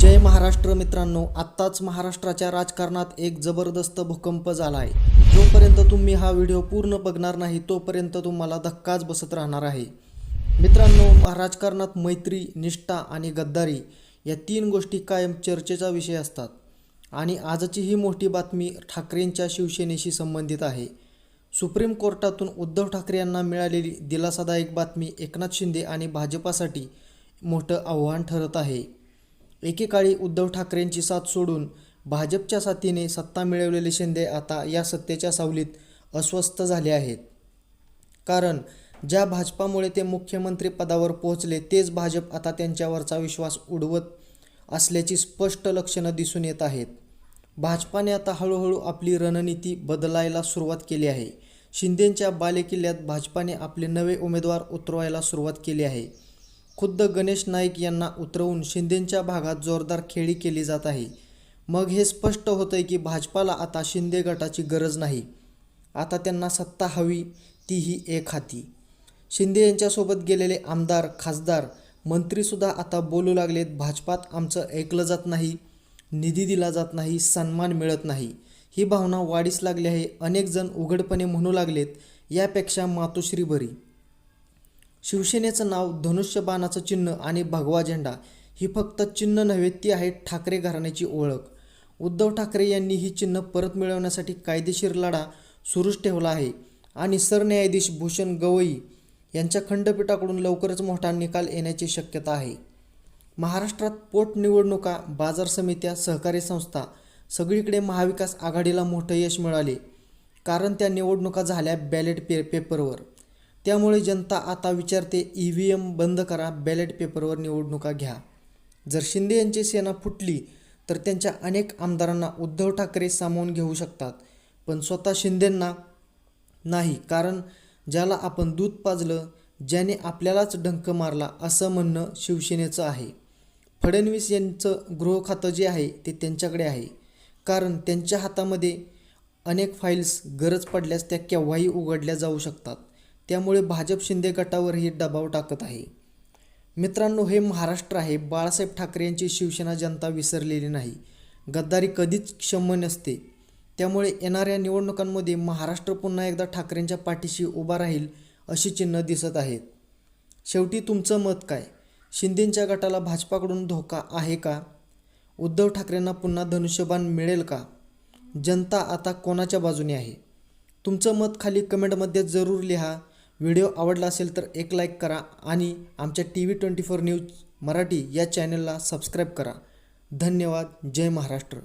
जय महाराष्ट्र मित्रांनो आत्ताच महाराष्ट्राच्या राजकारणात एक जबरदस्त भूकंप झाला आहे जोपर्यंत तुम्ही हा व्हिडिओ पूर्ण बघणार नाही तोपर्यंत तुम्हाला धक्काच बसत राहणार आहे. मित्रांनो राजकारणात मैत्री निष्ठा आणि गद्दारी या तीन गोष्टी कायम चर्चेचा विषय असतात. आणि आजची ही मोठी बातमी ठाकरेंच्या शिवसेनेशी संबंधित आहे. सुप्रीम कोर्टातून उद्धव ठाकरे यांना मिळालेली दिलासादायक बातमी एकनाथ शिंदे आणि भाजपासाठी मोठं आव्हान ठरत आहे. एकेकाळी उद्धव ठाकरेंची साथ सोडून भाजपच्या साथीने सत्ता मिळवलेले शिंदे आता या सत्तेच्या सावलीत अस्वस्थ झाले आहेत. कारण ज्या भाजपामुळे ते मुख्यमंत्री पदावर पोहोचले तेच भाजप आता त्यांच्यावरचा विश्वास उडवत असल्याची स्पष्ट लक्षणं दिसून येत आहेत. भाजपाने आता हळूहळू आपली रणनीती बदलायला सुरुवात केली आहे. शिंदेंच्या बालेकिल्ल्यात भाजपाने आपले नवे उमेदवार उतरवायला सुरुवात केली आहे. खुद्द गणेश नाईक यांना उतरवून शिंदेंच्या भागात जोरदार खेळी केली जात आहे. मग हे स्पष्ट होतंय की भाजपाला आता शिंदे गटाची गरज नाही. आता त्यांना सत्ता हवी तीही एक हाती. शिंदे यांच्यासोबत गेलेले आमदार खासदार मंत्रीसुद्धा आता बोलू लागलेत भाजपात आमचं ऐकलं जात नाही निधी दिला जात नाही सन्मान मिळत नाही. ही भावना वाढीस लागली आहे अनेक जण उघडपणे म्हणू लागलेत यापेक्षा मातोश्री बरी. शिवसेनेचं नाव धनुष्यबाणाचं चिन्ह आणि भगवा झेंडा ही फक्त चिन्ह नव्हे ती आहे ठाकरे घराण्याची ओळख. उद्धव ठाकरे यांनी ही चिन्ह परत मिळवण्यासाठी कायदेशीर लढा सुरूच ठेवला आहे. आणि सरन्यायाधीश भूषण गवई यांच्या खंडपीठाकडून लवकरच मोठा निकाल येण्याची शक्यता आहे. महाराष्ट्रात पोटनिवडणुका बाजार समित्या सहकारी संस्था सगळीकडे महाविकास आघाडीला मोठं यश मिळाले. कारण त्या निवडणुका झाल्या बॅलेट पे पेपरवर त्यामुळे जनता आता विचारते ई व्ही एम बंद करा बॅलेट पेपरवर निवडणुका घ्या. जर शिंदे यांची सेना फुटली तर त्यांच्या अनेक आमदारांना उद्धव ठाकरे सामावून घेऊ शकतात. पण स्वतः शिंदेंना नाही कारण ज्याला आपण दूध पाजलं ज्याने आपल्यालाच डंक मारला असं म्हणणं शिवसेनेचं आहे. फडणवीस यांचं गृह खातं जे आहे ते त्यांच्याकडे आहे. कारण त्यांच्या हातामध्ये अनेक फाईल्स गरज पडल्यास त्या केव्हाही उघडल्या जाऊ शकतात. त्यामुळे भाजप शिंदे गटावरही दबाव टाकत आहे. मित्रांनो हे महाराष्ट्र आहे. बाळासाहेब ठाकरे यांची शिवसेना जनता विसरलेली नाही. गद्दारी कधीच क्षम्य नसते. त्यामुळे येणाऱ्या निवडणुकांमध्ये महाराष्ट्र पुन्हा एकदा ठाकरेंच्या पाठीशी उभा राहील अशी चिन्ह दिसत आहेत. शेवटी तुमचं मत काय? शिंदेंच्या गटाला भाजपाकडून धोका आहे का? उद्धव ठाकरेंना पुन्हा धनुष्यबाण मिळेल का? जनता आता कोणाच्या बाजूने आहे? तुमचं मत खाली कमेंटमध्ये जरूर लिहा. व्हिडिओ आवडला असेल तर एक लाईक करा आणि आमच्या T V twenty four news Marathi या चॅनलला सबस्क्राईब करा. धन्यवाद. जय महाराष्ट्र.